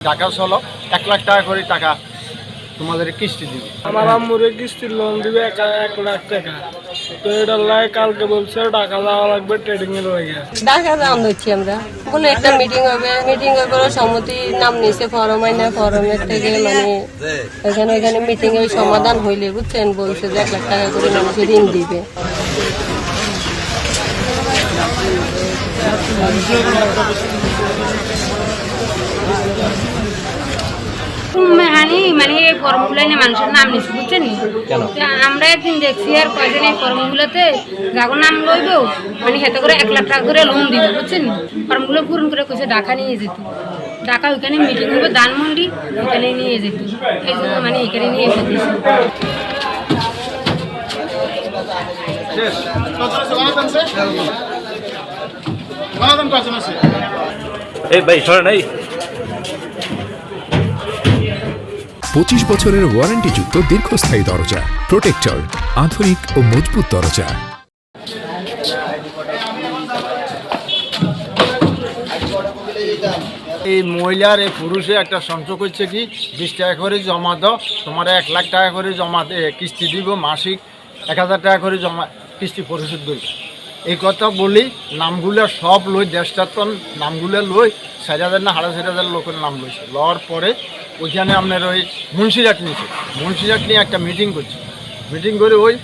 টাকা চলো এক লাখ টাকা করে টাকা তোমাদের কিস্তি দিবে। আমার আম্মুরে কিস্তির লোন দিবে এক এক লাখ টাকা। তো এটা লাই কালকে বলছে টাকা দেওয়া লাগবে ট্রেডিং এর লাগে ঢাকা যাওয়ান হচ্ছি আমরা। বলে একটা মিটিং হবে। মিটিং এর পরে সম্মতি নাম নিছে ফরম আইনা ফরমের থেকে মানে এখানে এখানে মিটিং এর সমাধান হইলে বুঝছেন? বলছে যে এক লাখ টাকা করে মানুষের ঋণ দিবে। হানি মানে এই ফর্মগুলো নিয়ে মানুষের নাম নিচ্ছে বুঝছেন আমরা একদিন দেখছি আর কয়জন এই ফর্মগুলোতে যখন নাম লইব মানে হেতে করে এক লাখ টাকা করে লোন দিব বুঝছেন ফর্মগুলো পূরণ করে কইছে ঢাকা নিয়ে যেত। ঢাকা ওইখানে মিটিং হবে ধানমন্ডি ওইখানে নিয়ে যেত। এই জন্য মানে এখানে নিয়ে এসে দিয়েছে এই ভাই সরেন এই পঁচিশ বছরের ওয়ারেন্টিযুক্ত দীর্ঘস্থায়ী দরজা, প্রোটেক্টর, আধুনিক ও মজবুত দরজা। এই মহিলার এই পুরুষে একটা সঞ্চয় করছে কি, বিশ টাকা করে জমা দাও, তোমার এক লাখ টাকা করে জমা কিস্তি দিব মাসিক, এক হাজার টাকা করে জমা, কিস্তি পরিশোধ করি এই কথা বলি, নামগুলো সব লই দেশটা তো নামগুলো লই, চার হাজার না, সাড়ে হাজার লোকের নাম লইছে। লওয়ার পরে ওইখানে আপনার ওই মুন্সিরাট নিয়েছে মুন্সিরাট নিয়ে একটা মিটিং করছে। মিটিং করে ওই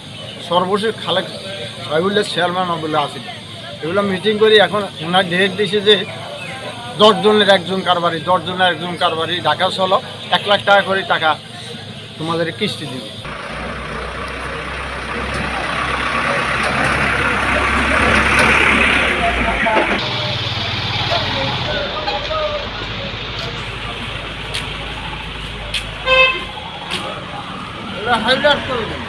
সর্বশেষ খালেক সাহেবুল্লাহ চেয়ারম্যান ওগুলো আসেন। এগুলো মিটিং করে এখন ওনার ডেট দিয়েছে যে দশজনের একজন কারবারি দশজনের একজন কারবারি, ঢাকা চলো এক লাখ টাকা করে টাকা তোমাদের কিস্তি দিব। হাইলাইট করে দেন।